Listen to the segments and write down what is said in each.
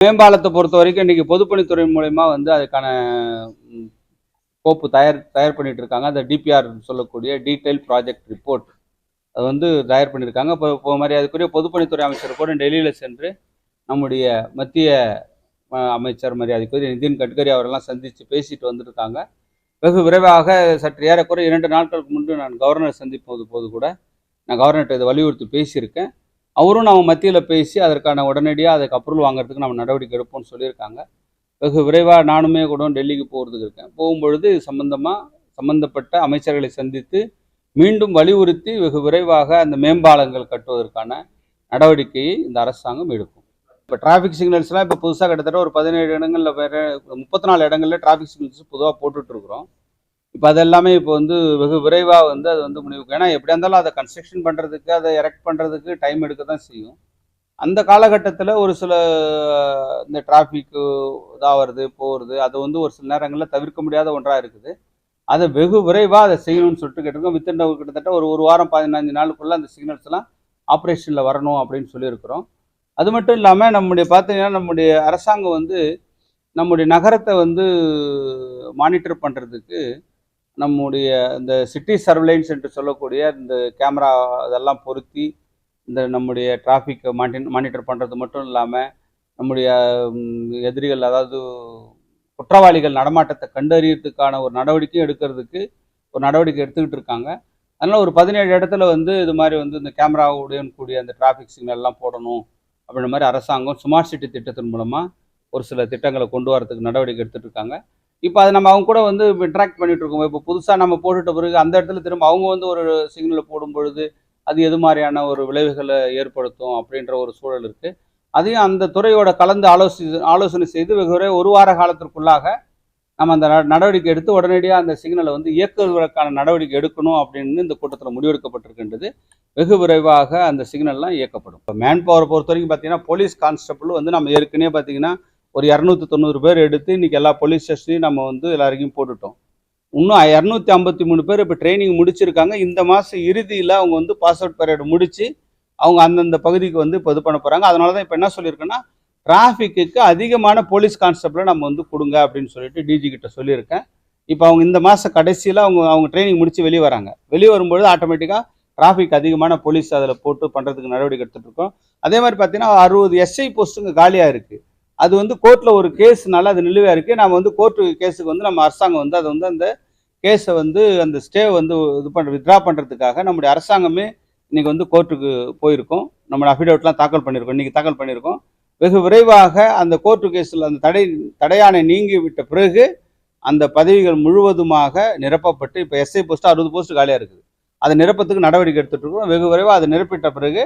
மேம்பாலத்தை பொறுத்த வரைக்கும் இன்னைக்கு பொதுப்பணித்துறை மூலயமா வந்து அதுக்கான கோப்பு தயார் தயார் பண்ணிட்டு இருக்காங்க அந்த டிபிஆர் சொல்லக்கூடிய டீடைல் ப்ராஜெக்ட் ரிப்போர்ட் அது வந்து தயார் பண்ணியிருக்காங்க. இப்போ இப்போ மரியாதைக்குரிய பொதுப்பணித்துறை அமைச்சர் கூட டெல்லியில் சென்று நம்முடைய மத்திய அஹ், அமைச்சர் மரியாதைக்குரிய நிதின் கட்கரி அவரெல்லாம் சந்தித்து பேசிட்டு வந்திருக்காங்க. வெகு விரைவாக சற்று ஏறக்குறை இரண்டு நாட்களுக்கு முன்பு நான் கவர்னர் சந்திப்போது போது கூட நான் கவர்னர்கிட்ட இதை வலியுறுத்தி பேசியிருக்கேன். அவரும் நம்ம மத்தியில் பேசி அதற்கான உடனடியாக அதுக்கு அப்ரூவல் வாங்குறதுக்கு நம்ம நடவடிக்கை எடுப்போம்னு சொல்லியிருக்காங்க. வெகு விரைவாக நானுமே கூட டெல்லிக்கு போகிறதுக்கு இருக்கேன். போகும்பொழுது இது சம்பந்தமாக சம்பந்தப்பட்ட அமைச்சர்களை சந்தித்து மீண்டும் வலியுறுத்தி வெகு விரைவாக அந்த மேம்பாலங்கள் கட்டுவதற்கான நடவடிக்கையை இந்த அரசாங்கம் எடுக்கும். இப்போ டிராஃபிக் சிக்னல்ஸ்லாம் இப்போ புதுசாக கிட்டத்தட்ட ஒரு பதினேழு இடங்களில் வேறு முப்பத்தி நாலு இடங்களில் டிராஃபிக் சிக்னல்ஸ் பொதுவாக போட்டுட்ருக்குறோம் இப்போ அது எல்லாமே இப்போ வந்து வெகு விரைவாக வந்து அது வந்து முடிவுக்கு ஏன்னா எப்படியா இருந்தாலும் அதை கன்ஸ்ட்ரக்ஷன் பண்ணுறதுக்கு அதை எரெக்ட் பண்ணுறதுக்கு டைம் எடுக்க தான் செய்யும். அந்த காலகட்டத்தில் ஒரு சில இந்த டிராஃபிக்கு இதாகிறது போகிறது அது வந்து ஒரு சில நேரங்களில் தவிர்க்க முடியாத ஒன்றாக இருக்குது. அதை வெகு விரைவாக அதை செய்யணும்னு சொல்லிட்டு கேட்டிருக்கோம். வித்தின் கிட்டத்தட்ட ஒரு ஒரு வாரம் பதினஞ்சு நாளுக்குள்ளே அந்த சிக்னல்ஸ்லாம் ஆப்ரேஷனில் வரணும் அப்படின்னு சொல்லியிருக்கிறோம். அது மட்டும் இல்லாமல் நம்முடைய பார்த்தீங்கன்னா நம்முடைய அரசாங்கம் வந்து நம்முடைய நகரத்தை வந்து மானிட்டர் பண்ணுறதுக்கு நம்முடைய இந்த சிட்டி சர்வலைன்ஸ் என்று சொல்லக்கூடிய இந்த கேமரா அதெல்லாம் பொருத்தி இந்த நம்முடைய டிராஃபிக்கை மானிட் மானிட்டர் பண்ணுறது மட்டும் இல்லாமல் நம்முடைய எதிரிகள் அதாவது குற்றவாளிகள் நடமாட்டத்தை கண்டறியறதுக்கான ஒரு நடவடிக்கையும் எடுக்கிறதுக்கு ஒரு நடவடிக்கை எடுத்துக்கிட்டு இருக்காங்க. அதனால் ஒரு பதினேழு இடத்துல வந்து இது மாதிரி வந்து இந்த கேமராவுடன் கூடிய அந்த டிராஃபிக் சிக்னல்லாம் போடணும் அப்படின்ற மாதிரி அரசாங்கம் ஸ்மார்ட் சிட்டி திட்டத்தின் மூலமாக ஒரு சில திட்டங்களை கொண்டு வரதுக்கு நடவடிக்கை எடுத்துகிட்டு இருக்காங்க. இப்போ அதை நம்ம அவங்க கூட வந்து இன்ட்ராக்ட் பண்ணிட்டு இருக்கோம் இப்போ புதுசாக நம்ம போட்டுட்ட பிறகு அந்த இடத்துல திரும்ப அவங்க வந்து ஒரு சிக்னலை போடும் பொழுது அது எது மாதிரியான ஒரு விளைவுகளை ஏற்படுத்தும் அப்படின்ற ஒரு சூழல் இருக்குது அதையும் அந்த துறையோட கலந்து ஆலோசி ஆலோசனை செய்து வெகு ஒரு வார காலத்திற்குள்ளாக நம்ம அந்த நடவடிக்கை எடுத்து உடனடியாக அந்த சிக்னலை வந்து இயக்குவதற்கான நடவடிக்கை எடுக்கணும் அப்படின்னு இந்த கூட்டத்தில் முடிவெடுக்கப்பட்டிருக்கின்றது. வெகு விரைவாக அந்த சிக்னல்லாம் இயக்கப்படும். இப்போ மேன் பவரை பொறுத்த வரைக்கும் பார்த்தீங்கன்னா போலீஸ் கான்ஸ்டபிள் வந்து நம்ம ஏற்கனவே பார்த்தீங்கன்னா ஒரு இரநூத்தி தொண்ணூறு பேர் எடுத்து இன்றைக்கி எல்லா போலீஸ் ஸ்டேஷன்லையும் நம்ம வந்து எல்லாருக்கும் போட்டுட்டோம். இன்னும் இரநூத்தி ஐம்பத்தி மூணு பேர் இப்போ ட்ரைனிங் முடிச்சிருக்காங்க. இந்த மாதம் இறுதியில் அவங்க வந்து பாஸ் அவுட் பரேடு முடித்து அவங்க அந்தந்த பகுதிக்கு வந்து இப்போ இது பண்ண போகிறாங்க அதனால தான் இப்போ என்ன சொல்லியிருக்கேன்னா டிராஃபிக்கு அதிகமான போலீஸ் கான்ஸ்டபிளை நம்ம வந்து கொடுங்க அப்படின்னு சொல்லிட்டு டிஜி கிட்ட சொல்லியிருக்கேன். இப்போ அவங்க இந்த மாதம் கடைசியில் அவங்க அவங்க ட்ரைனிங் முடித்து வெளியே வராங்க. வெளியே வரும்பொழுது ஆட்டோமேட்டிக்காக டிராஃபிக் அதிகமான போலீஸ் அதில் போட்டு பண்ணுறதுக்கு நடவடிக்கை எடுத்துகிட்டு இருக்கோம். அதே மாதிரி பார்த்தீங்கன்னா அறுபது எஸ்ஐ போஸ்ட்டுங்க காலியாக இருக்குது அது வந்து கோர்ட்டில் ஒரு கேஸ்னால அது நிலுவையாக இருக்குது நம்ம வந்து கோர்ட்டு கேஸுக்கு வந்து நம்ம அரசாங்கம் வந்து அதை வந்து அந்த கேஸை வந்து அந்த ஸ்டே வந்து இது பண்ணுற வித்ரா பண்ணுறதுக்காக நம்முடைய அரசாங்கமே இன்றைக்கி வந்து கோர்ட்டுக்கு போயிருக்கோம். நம்ம அஃபிடவிட்லாம் தாக்கல் பண்ணியிருக்கோம். இன்றைக்கி தாக்கல் பண்ணியிருக்கோம். வெகு விரைவாக அந்த கோர்ட்டு கேஸில் அந்த தடை தடையானை நீங்கி விட்ட பிறகு அந்த பதவிகள் முழுவதுமாக நிரப்பப்பட்டு இப்போ எஸ்ஐ போஸ்ட்டு அறுபது போஸ்ட்டு காலியாக இருக்குது. அதை நிரப்பத்துக்கு நடவடிக்கை எடுத்துகிட்டு இருக்கோம். வெகு விரைவாக அதை நிரப்பிட்ட பிறகு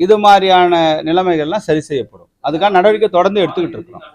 இது மாதிரியான நிலைமைகள்லாம் சரி செய்யப்படும். அதுக்கான நடவடிக்கை தொடர்ந்து எடுத்துக்கிட்டு இருக்கிறோம்.